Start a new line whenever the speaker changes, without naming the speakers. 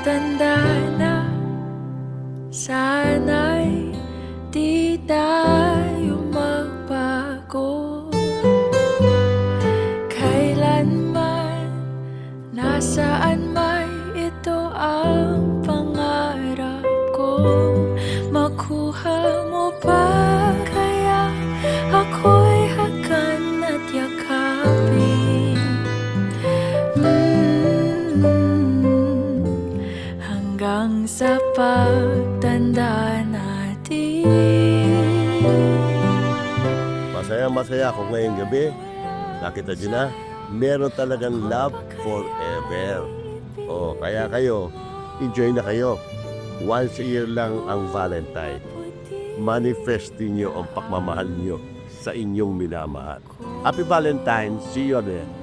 Pagtanda na Sana'y di tayo magbago. Kailanman Nasaan may ito ang pangarap ko? Makuha Hanggang sa pagtanda natin
Masaya masaya ako ngayong gabi. Nakita niyo na, meron talagang love forever. O, kaya kayo, enjoy na kayo. Once a year lang ang Valentine. Manifest niyo ang pagmamahal niyo sa inyong minamahal. Happy Valentine! See you there!